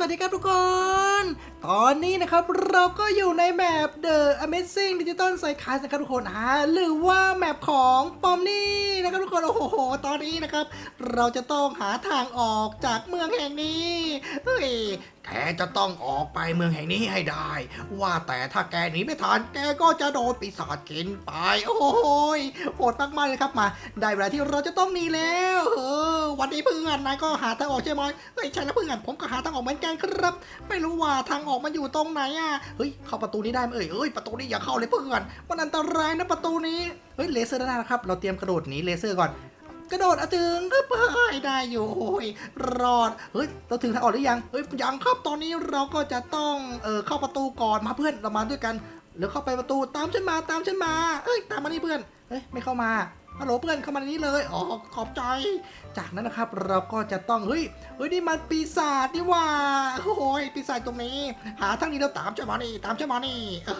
สวัสดีครับทุกคน ตอนนี้นะครับเราก็อยู่ในแมป The Amazing Digital Cycast นะครับทุกคนอ่าหรือว่าแมปของปอมนี่นะครับทุกคน โอ้โห ตอนนี้นะครับ เราจะต้องหาทางออกจากเมืองแห่งนี้ เฮ้ยแกจะต้องออกไปเมืองแห่งนี้ให้ได้ ว่าแต่ถ้าแกหนีไม่ทันแกก็จะโดนปีศาจกินไป โอ้โหยโหดมากๆเลยครับมา ได้เวลาที่เราจะต้องหนีแล้ว เออ วันนี้เพื่อนนายก็หาทางออกใช่ไหมเฮ้ยใช่แล้วเพื่อนผมก็หาทางออกเหมือนกันครับ ไม่รู้ว่าทางออกมันอยู่ตรงไหนอะเฮ้ยเข้าประตูนี้ได้ไหมเอ่ยเอ้ยประตูนี้อย่าเข้าเลยเพื่อนมันอันตรายนะประตูนี้เฮ้ยเลเซอร์ด้านหน้านะครับ เราเตรียมกระโดดหนีเลเซอร์ก่อนกระโดดอะถึงก็ไปได้อยู่โอ้ยรอดเฮ้ยเราถึงทางออกหรือยังเฮ้ยยังครับตอนนี้เราก็จะต้องเออเข้าประตูก่อนมาเพื่อนเรามาด้วยกันแล้วเข้าไปประตูตามฉันมาตามฉันมาเอ้ยตามมานี่เพื่อน เฮ้ยไม่เข้ามาฮัลโหลเพื่อนเข้ามาในนี้เลย อ๋อ ขอบใจ จากนั้นนะครับเราก็จะต้อง เฮ้ย เฮ้ยนี่มันปีศาจนี่ว่าโอ้ยปีศาจตรงนี้ หาทางนี้เราตามฉันมานี่ ตามฉันมานี่ เอ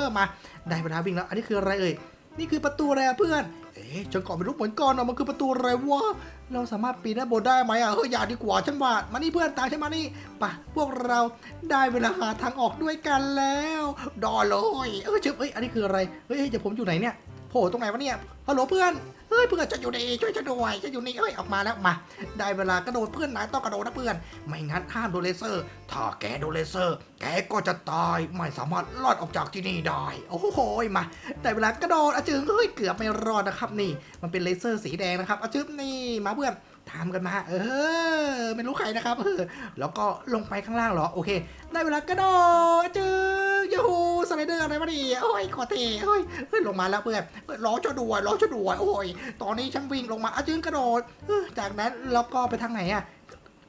อ มา ได้เวลาวิ่งแล้ว อันนี้คืออะไรเอ่ย นี่คือประตูอะไรเพื่อน เอ๊ะฉันก่อนไม่รู้เหมือนกันนะมันคือประตูอะไรวะ เราสามารถปีนด้านบนได้ไหมอะ เฮ้ยอย่าดีกว่าฉันว่า มานี่เพื่อนตามฉันมานี่ปะพวกเราได้เวลาหาทางออกด้วยกันแล้ว ดอเลย เออชิบเอ้ย อันนี้คืออะไรเฮ้ยเฮ้ยเดี๋ยวผมอยู่ไหนเนี่ย โผล่ตรงไหนวะเนี่ยฮัลโหลเพื่อนเฮ้ยเพื่อนจะอยู่นี่ช่วยฉันด้วยฉันอยู่นี่เอ้ยออกมาแล้วมา ได้เวลากระโดดเพื่อนนายต้องกระโดดนะเพื่อน ไม่งั้นห้ามโดนเลเซอร์ ถ้าแกโดนเลเซอร์ แกก็จะตายไม่สามารถรอดออกจากที่นี่ได้ โอ้โหมาได้เวลากระโดดอาจึงเฮ้ยเกือบไม่รอดนะครับนี่ มันเป็นเลเซอร์สีแดงนะครับอาจึงนี่มาเพื่อนตามกันมา เออไม่รู้ใครนะครับเออแล้วก็ลงไปข้างล่างเหรอโอเค ได้เวลากระโดดอาจึง ยูฮูสไลเดอร์อะไรวะนี่โอ้ยขอเทเฮ้ยเฮ้ยลงมาแล้วเพื่อนล้อจะด้วยล้อจะด้วยโอ้ยตอนนี้ฉันวิ่งลงมาอาจึงกระโดดจากนั้นเราก็ไปทางไหนอะ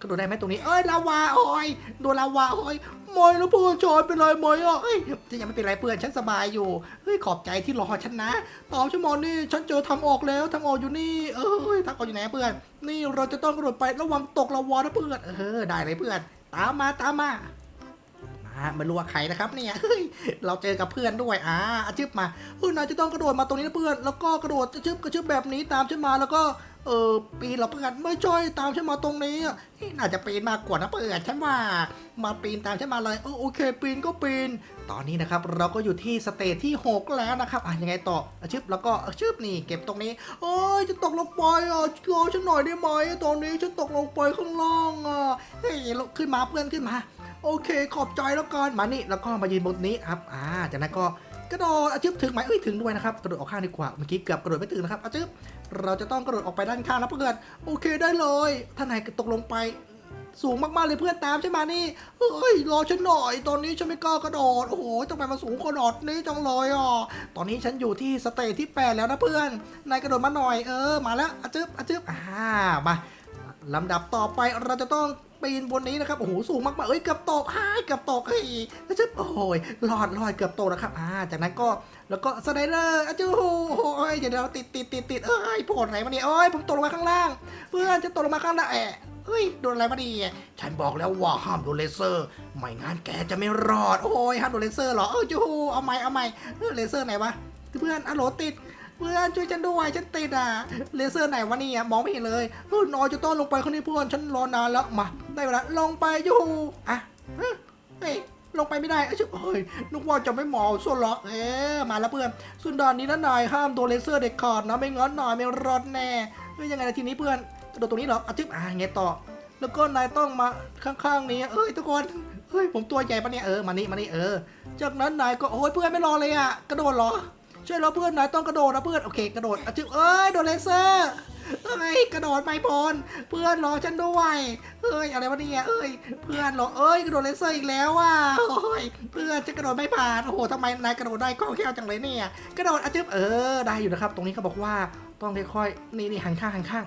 กระโดดได้ไหมตรงนี้ เอ้ยลาวาโอ้ยโดนลาวาโอ้ยมอยแล้วเพื่อนจอยเป็นไรไหมอะเอ้ยจะยังไม่เป็นไรเพื่อนฉันสบายอยู่เฮ้ยขอบใจที่รอฉันนะตอชั่วโมงนี่ฉันเจอทางออกแล้วทางออกอยู่นี่ เอ้ยทางออกอยู่ไหนเพื่อน นี่เราจะต้องกระโดดไประวังตกลาวานะเพื่อนเออได้เลยเพื่อน ตามมาตามมา มาไม่รู้ว่าใครนะครับเนี่ยเฮ้ยเราเจอกับเพื่อนด้วยอ่าอาชึบมาเฮ้ยนายจะต้องกระโดดมาตรงนี้นะเพื่อน แล้วก็กระโดดจะชึบกระชึบแบบนี้ตามฉันมาแล้วก็เออปีนเหราเพื่อนไม่ช่วยตามฉันมาตรงนี้เฮ้ยน่าจะปีนมากกว่านะเพื่อนฉันว่า มาปีนตามฉันมาเลยเอโอเค ปีนก็ปีน ตอนนี้นะครับเราก็อยู่ที่สเตจที่ 6 แล้วนะครับอะยังไงต่ออาชึบแล้วก็อาชึบนี่เก็บตรงนี้ โอ้ยจะตกลงไปอะรอฉันหน่อยได้ไหมตอนนี้ฉันตกลงไปข้างล่างอะเฮ้ยลุกขึ้นมาเพื่อนขึ้นมา โอเค ขอบใจแล้วกันมานี่แล้วก็มายืนบนนี้ครับอ่าจากนั้นก็กระโดดอาจึบถึงไหมเอ้ยถึงด้วยนะครับกระโดดออกข้างดีกว่าเมื่อกี้เกือบกระโดดไม่ถึงนะครับอาจึบเราจะต้องกระโดดออกไปด้านข้างนะเพื่อนโอเคได้เลยถ้านายตกลงไปสูงมากๆเลยเพื่อนตามใช่ไหมานี่เฮ้ยรอฉันหน่อย ตอนนี้ฉันไม่กล้ากระโดด โอ้โหทำไมมันสูงขนาดนี้จังเลยอะ ตอนนี้ฉันอยู่ที่สเตจที่ 8 แล้วนะเพื่อน นายกระโดดมาหน่อย เออ มาแล้วอาจึบอาจึบอ่า มาลำดับต่อไปเราจะต้อง ปีนบนนี้นะครับโอ้โหสูงมากๆเอ้ยเกือบตกอ้ายเกือบตกเฮ้ยแล้วจะโอ้ยรอดรอดเกือบตกนะครับอ่าจากนั้นก็แล้วก็สไลเดอร์อาจูโอ้ยเดี๋ยวเราติดติดติดติดเอ้ยโผล่ไหนมาเนี่ยเอ้ยผมตกลงมาข้างล่าง เพื่อนจะตกลงมาข้างล่างแอะเฮ้ยโดนอะไรมาดีฉันบอกแล้วว่าห้ามโดนเลเซอร์ ไม่งั้นแกจะไม่รอด โอ้ยห้ามโดนเลเซอร์เหรอเออจูเอาไหมเอาไมเออเลเซอร์ไหนวะเพื่อนอโหลติด เพื่อนช่วยฉันด้วยฉันติดอะเลเซอร์ไหนวะเนี่ยมองไม่เห็นเลยเออนอยจะต้องลงไปข้างนี้เพื่อนฉันรอนานแล้วมาได้เวลาลงไปอยู่อะเฮ้ยเฮ้ยลงไปไม่ได้เอ้ยเฮ้ยนึกว่าจะไม่หมอส่วนหรอกเอ๊มาแล้วเพื่อนส่วนด่านนี้นะนายห้ามโดนเลเซอร์เด็ดขาดนะไม่งั้นนายไม่รอดแน่เฮ้ยยังไงล่ะทีนี้เพื่อนจะโดนตรงนี้เหรออะจึ๊บอะไงต่อ แล้วก็นายต้องมาข้างๆนี้เอ้ยทุกคนเฮ้ยผมตัวใหญ่ปะเนี่ยเออมานี่มานี่เออจากนั้นนายก็โอ้ยเพื่อนไม่รอเลยอะกระโดดเหรอ ช่วยเราเพื่อนหนายต้องกระโดดนะเพื่อนโอเคกระโดดอจึ๊บเอ้ยโดนเลเซอร์เอ้ยกระโดดไม่พ้นเพื่อนรอฉันด้วยเอ้ยอะไรวะเนี่ยเอ้ยเพื่อนรอเอ้ยกระโดดเลเซอร์อีกแล้วว่ะโอ้ยเพื่อนจะกระโดดไม่ผ่านโอ้โหทำไมนายกระโดดได้คล่องแคล่วจังเลยเนี่ยกระโดดอจึ๊บเออได้อยู่นะครับ ตรงนี้เขาบอกว่าต้องค่อยๆนี่นี่หันข้างหันข้าง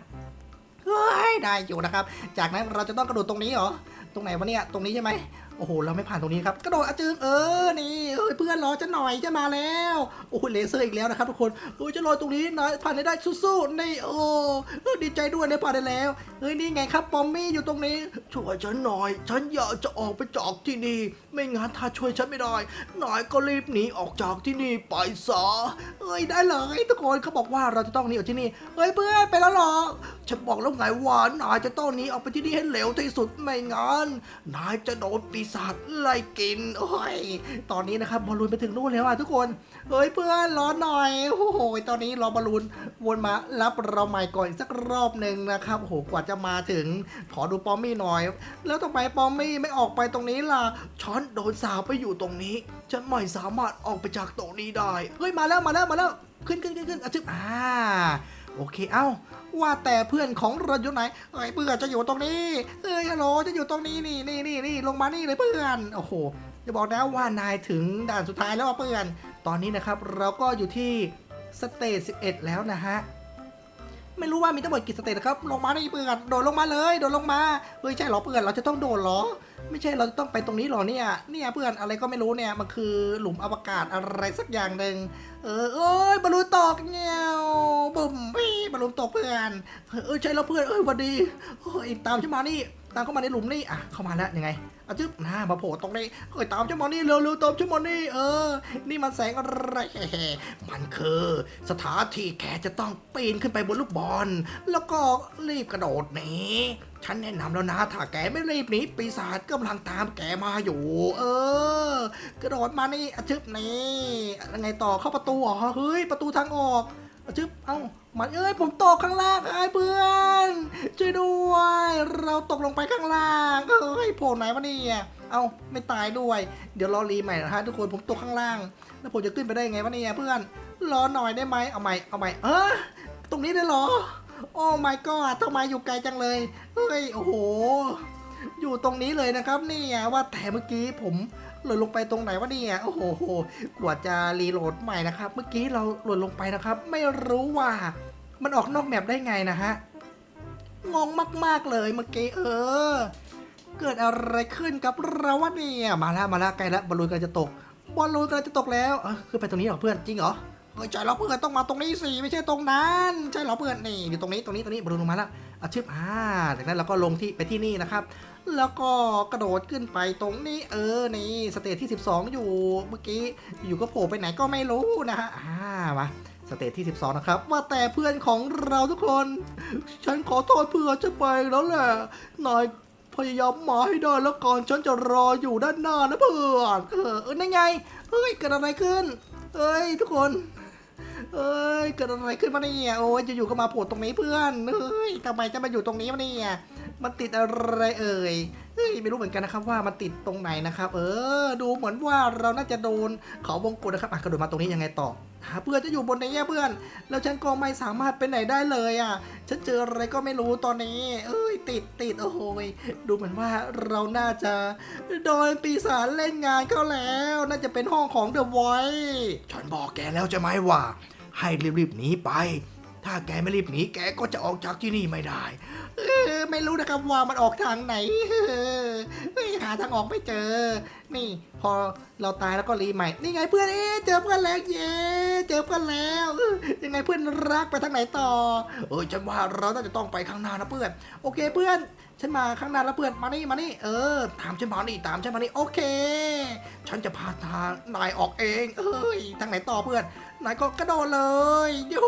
เฮ้ยได้อยู่นะครับ จากนั้นเราจะต้องกระโดดตรงนี้เหรอตรงไหนวะเนี่ยตรงนี้ใช่ไหมโอ้โห เราไม่ผ่านตรงนี้ครับ กระโดดอะจึงเออ นี่เอ้ยเพื่อนรอจะหน่อยจะมาแล้ว โอ้โหเลเซอร์อีกแล้วนะครับทุกคนโอ้ยจะรอตรงนี้นะผ่านได้ได้สู้ๆนี่โอ้ดีใจด้วยได้ผ่านได้แล้ว เฮ้ย นี่ไงครับปอมมี่อยู่ตรงนี้ ช่วยฉันหน่อย ฉันอยากจะออกไปจากที่นี่ ไม่งั้นถ้าช่วยฉันไม่ได้นายก็รีบหนีออกจากที่นี่ไปซะเอ้ยได้เลยทุกคนเขาบอกว่าเราจะต้องหนีออกที่นี่ เฮ้ยเพื่อนไปแล้วหรอ ฉันบอกแล้วไงว่านายจะต้องหนีออกไปที่นี่ให้เร็วที่สุดไม่งั้นนายจะโดนปีศาจไล่กินโอ้ยตอนนี้นะครับบอลลูนไปถึงนู่นแล้วอะทุกคนเฮ้ยเพื่อนรอหน่อยโอ้โหตอนนี้รอบอลลูนวนมารับเราใหม่ก่อนอีกสักรอบหนึ่งนะครับโอ้โหกว่าจะมาถึงขอดูปอมมี่หน่อย แล้วทำไมปอมมี่ไม่ออกไปตรงนี้ล่ะฉันโดนสาวไปอยู่ตรงนี้ ฉันไม่สามารถออกไปจากตรงนี้ได้เฮ้ยมาแล้วมาแล้วมาแล้วขึ้นขึ้นขึ้นขึ้นอะจึ๊บอ่า โอเค เอ้า ว่าแต่เพื่อนของเราอยู่ไหนเอ้ยเพื่อนจะอยู่ตรงนี้ เอ้ยฮัลโหลจะอยู่ตรงนี้นี่นี่นี่นี่ลงมานี่เลยเพื่อน โอ้โหจะบอกนะว่านายถึงด่านสุดท้ายแล้วเพื่อน ตอนนี้นะครับเราก็อยู่ที่สเตจ11 แล้วนะฮะ ไม่รู้ว่ามีทั้งหมดกี่สเตจนะครับ ลงมาได้เพื่อนโดดลงมาเลย โดดลงมา เฮ้ยใช่เหรอเพื่อนเราจะต้องโดดเหรอ ไม่ใช่เราจะต้องไปตรงนี้เหรอเนี่ย เนี่ยเพื่อนอะไรก็ไม่รู้เนี่ย มันคือหลุมอวกาศอะไรสักอย่างหนึ่งเออเอ้ยบอลลูนตกเงี้ยวบุ่มพี่บอลลูนตกเพื่อน เออใช่แล้วเพื่อน เอ้ยวันดีเฮ้ยตามฉันมานี่ ตามเข้ามาในหลุมนี่อะเข้ามาแล้วยังไงอะจึ๊บหน้ามาโผล่ตรงนี้เฮ้ยตามฉันมานี่เร็วๆตามฉันมานี่เออ นี่มันแสงอะไรมันคือ สถานที่แกจะต้องปีนขึ้นไปบนลูกบอล แล้วก็รีบกระโดดหนีฉันแนะนำแล้วนะถ้าแกไม่รีบหนีปีศาจกำลังตามแกมาอยู่ เออ กระโดดมานี่อะชึบนี่ยังไงต่อเข้าประตูเหรอเฮ้ยประตูทางออก อะชึบเอ้ามันเอ้ยผมตกข้างล่างไอ้เพื่อนช่วยด้วย เราตกลงไปข้างล่างเอ้ยโผล่ไหนวะเนี่ยเอ้าไม่ตายด้วย เดี๋ยวรอรีใหม่นะฮะทุกคนผมตกข้างล่าง แล้วผมจะขึ้นไปได้ไงวะเนี่ยเพื่อนรอหน่อยได้ไหมเอาใหม่เอาใหม่เออตรงนี้ได้เหรอ โอ้ my god ทำไมอยู่ไกลจังเลยเฮ้ยโอ้โห อยู่ตรงนี้เลยนะครับนี่ยว่าแต่เมื่อกี้ผมหล่นลงไปตรงไหนวะเนี่ยโอ้โหกว่าจะรีโหลดใหม่นะครับ เมื่อกี้เราหล่นลงไปนะครับ ไม่รู้ว่ามันออกนอกแมปได้ไงนะฮะงงมาก ๆ เลยเมื่อกี้เออ เกิดอะไรขึ้นกับเราวะเนี่ยมาแล้วมาแล้วใกลแล้วบอลลูนกำลังจะตกบอลลูนกำลังจะตกแล้วเออคือไปตรงนี้เหรอเพื่อนจริงเหรอ เฮ้ยใช่เหรอเพื่อนต้องมาตรงนี้สิไม่ใช่ตรงนั้น ใช่เหรอเพื่อนนี่อยู่ตรงนี้ตรงนี้ตรงนี้บอลลูนลงมาแล้วอะชึบอ่าจากนั้นเราก็ลงที่ไปที่นี่นะครับ แล้วก็กระโดดขึ้นไปตรงนี้เออนี่สเตจที่ 12 อยู่เมื่อกี้อยู่ก็โผล่ไปไหนก็ไม่รู้นะฮะอ่ามาสเตจที่ 12 นะครับ ว่าแต่เพื่อนของเราทุกคน ฉันขอโทษเพื่อนจะไปแล้วแหละนายพยายามมาให้ได้แล้วก่อนฉันจะรออยู่ด้านหน้านะเพื่อนเออเออนั่นไงเฮ้ยเกิดอะไรขึ้นเอ้ยทุกคน เอ้ยเกิดอะไรขึ้นมาเนี่ยโอ้ยอยู่ๆก็มาโผล่ตรงนี้เพื่อนเฮ้ยทำไมจะมาอยู่ตรงนี้วะเนี่ยมันติดอะไรเอ่ยเฮ้ยไม่รู้เหมือนกันนะครับว่ามันติดตรงไหนนะครับ เออ ดูเหมือนว่าเราน่าจะโดนเขาวงกดนะครับอะกระโดดมาตรงนี้ยังไงต่อหาเพื่อนจะอยู่บนนี้เพื่อน แล้วฉันก็ไม่สามารถไปไหนได้เลยอะ ฉันเจออะไรก็ไม่รู้ตอนนี้ เอ้ยติดติดโอ้โหยดูเหมือนว่าเราน่าจะโดนปีศาจเล่นงานเข้าแล้ว น่าจะเป็นห้องของเดอะไวฉันบอกแกแล้วใช่ไหมว่า ให้รีบๆหนีไป ถ้าแกไม่รีบหนีแกก็จะออกจากที่นี่ไม่ได้ เออไม่รู้นะครับว่ามันออกทางไหนเออเฮ้ยหาทางออกไม่เจอ นี่ พอเราตายแล้วก็รีใหม่ นี่ไงเพื่อนเอ๊ะเจอเพื่อนแล้วเย้เจอเพื่อนแล้วออยังไงเพื่อนรักไปทางไหนต่อ เออฉันว่าเราน่าจะต้องไปข้างหน้านะเพื่อน โอเคเพื่อน ฉันมาข้างหน้าแล้วเพื่อนมานี่มานี่เออตามฉันมานี่ตามฉันมานี่โอเค ฉันจะพาทางนายออกเอง เอ้ยทางไหนต่อเพื่อน นายก็กระโดดเลยยู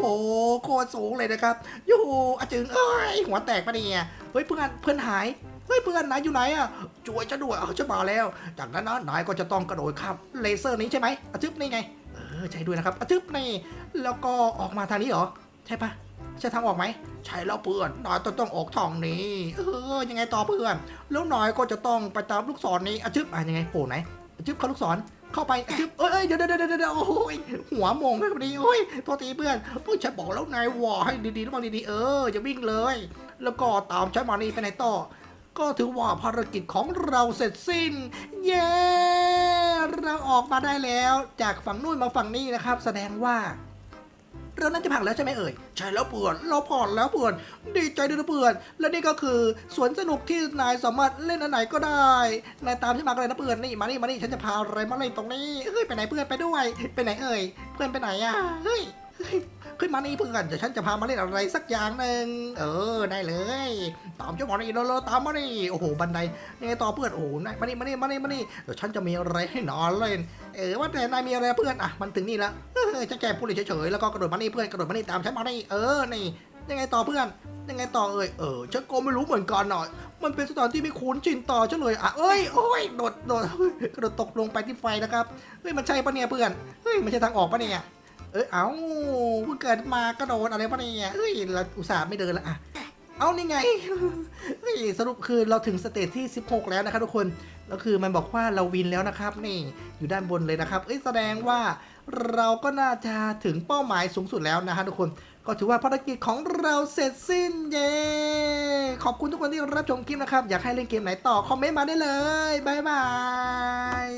โอ้โหโคตรสูงเลยนะครับยูอาจึงเอ้ยหัวแตกปะเนี่ยเฮ้ยเพื่อนเพื่อนหายเฮ้ยเพื่อนนายอยู่ไหนอะช่วยฉันด้วยเอาฉันมาแล้ว จากนั้นนะนายก็จะต้องกระโดดข้ามเลเซอร์นี้ใช่ไหมอาจึ๊บนี่ไงเออใช่ด้วยนะครับอาจึ๊บนี่แล้วก็ออกมาทางนี้เหรอใช่ปะใช่ทางออกไหมใช่แล้วเพื่อนนายต้องต้องออกทางนี้เออยังไงต่อเพื่อน แล้วนายก็จะต้องไปตามลูกศรนี้อะชึบอะยังไงโผล่ไหนอะชึบเข้าลูกศร เข้าไปจึ๊บเอ้ยเอ้ยเดี๋ยวเดี๋ยวเดี๋ยวโอ้ยหัวมงเลยพอดีโอ้ยโทษทีเพื่อนเพื่อนฉันบอกแล้วนายวอให้ดีๆระวังดีๆเออจะวิ่งเลย แล้วก็ตามฉันมานี่ไปไหนต่อ ก็ถือว่าภารกิจของเราเสร็จสิ้น เย้เราออกมาได้แล้ว จากฝั่งนู้นมาฝั่งนี้นะครับ แสดงว่า เราน่าจะผ่านแล้วใช่ไหมเอ่ยใช่แล้วเพื่อนเราผ่อนแล้วเพื่อนดีใจด้วยนะเพื่อนและนี่ก็คือสวนสนุกที่นายสามารถเล่นอันไหนก็ได้นายตามฉันมาเลยนะเพื่อนนี่มานี่มานี่ฉันจะพาอะไรมาเล่นตรงนี้เฮ้ยไปไหนเพื่อนไปด้วย ไปไหนเอ่ยเพื่อนไปไหนอะเฮ้ย ขึ้นมานี่เพื่อนเดี๋ยวฉันจะพามาเล่นอะไรสักอย่างหนึ่งเออได้เลย ตามเจ้าหมอนี่เราตามมานี่โอ้โหบันไดยังไงต่อเพื่อนโอ้โหนายมานี่มานี่มานี่มานี่เดี๋ยวฉันจะมีอะไรให้นอนเล่นเออว่าแต่นายมีอะไรเพื่อนอะมันถึงนี่แล้วเออจะแก้พูดเฉยๆแล้วก็กระโดดมานี่เพื่อนกระโดดมานี่ตามฉันมานี่เออนี่ยังไงต่อเพื่อนยังไงต่อเอ่ยเออฉันก็ไม่รู้เหมือนกันหน่อย มันเป็นสถานที่ไม่คุ้นชินต่อฉันเลยอะเอ้ยโอ้ยโดดโดดกระโดดตกลงไปที่ไฟนะครับเฮ้ยมันใช่ปะเนี่ยเพื่อนเฮ้ยมันใช่ทางออกปะเนี่ย เอ้ย เอาเพิ่งเกิดมากระโดดอะไรปะเนี่ยเฮ้ย เราอุตส่าห์ไม่เดินละอะ เอานี่ไงเฮ้ยสรุปคือเราถึงสเตจที่ 16 แล้วนะครับทุกคน แล้วคือมันบอกว่าเราวินแล้วนะครับ นี่อยู่ด้านบนเลยนะครับ เอ้ย แสดงว่าเราก็น่าจะถึงเป้าหมายสูงสุดแล้วนะฮะทุกคน ก็ถือว่าภารกิจของเราเสร็จสิ้นเย้ขอบคุณทุกคนที่รับชมคลิปนะครับ อยากให้เล่นเกมไหนต่อคอมเมนต์มาได้เลย บ๊ายบาย